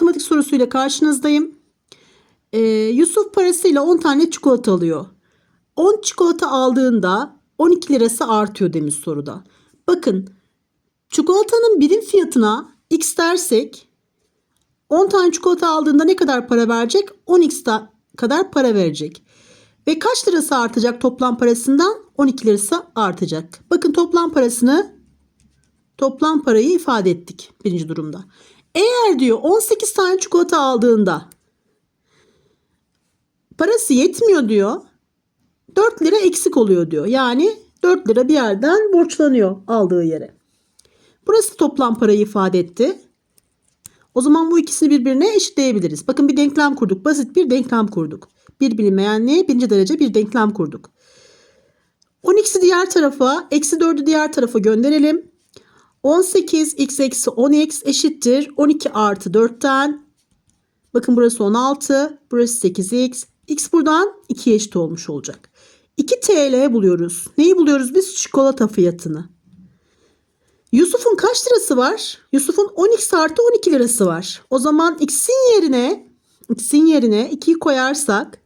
matematik sorusuyla karşınızdayım. Ee, Yusuf parasıyla 10 tane çikolata alıyor. 10 çikolata aldığında 12 lirası artıyor demiş soruda. Bakın çikolatanın birim fiyatına x dersek 10 tane çikolata aldığında ne kadar para verecek? 10x da- kadar para verecek. Ve kaç lirası artacak toplam parasından? 12 lirası artacak. Bakın toplam parasını toplam parayı ifade ettik birinci durumda. Eğer diyor 18 tane çikolata aldığında parası yetmiyor diyor. 4 lira eksik oluyor diyor. Yani 4 lira bir yerden borçlanıyor aldığı yere. Burası toplam parayı ifade etti. O zaman bu ikisini birbirine eşitleyebiliriz. Bakın bir denklem kurduk. Basit bir denklem kurduk. Bir bilinmeyenliğe birinci derece bir denklem kurduk. 12'si diğer tarafa, eksi 4'ü diğer tarafa gönderelim. 18 x eksi 10x eşittir 12 artı 4'ten. Bakın burası 16, burası 8x. x buradan 2'ye eşit olmuş olacak. 2 TL buluyoruz. Neyi buluyoruz biz? Çikolata fiyatını. Yusuf'un kaç lirası var? Yusuf'un 10x artı 12 lirası var. O zaman x'in yerine x'in yerine 2'yi koyarsak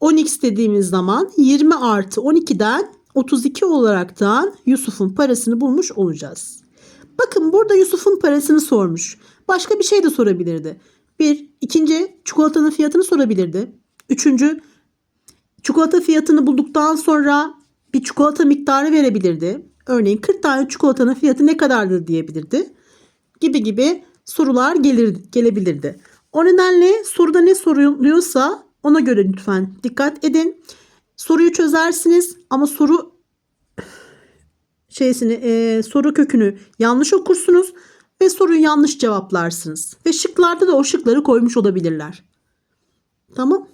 10x dediğimiz zaman 20 artı 12'den 32 olaraktan Yusuf'un parasını bulmuş olacağız. Bakın burada Yusuf'un parasını sormuş. Başka bir şey de sorabilirdi. Bir, ikinci çikolatanın fiyatını sorabilirdi. Üçüncü çikolata fiyatını bulduktan sonra bir çikolata miktarı verebilirdi. Örneğin 40 tane çikolatanın fiyatı ne kadardır diyebilirdi. Gibi gibi sorular gelir, gelebilirdi. O nedenle soruda ne soruluyorsa ona göre lütfen dikkat edin. Soruyu çözersiniz ama soru şeysini e, soru kökünü yanlış okursunuz ve soruyu yanlış cevaplarsınız. Ve şıklarda da o şıkları koymuş olabilirler. Tamam.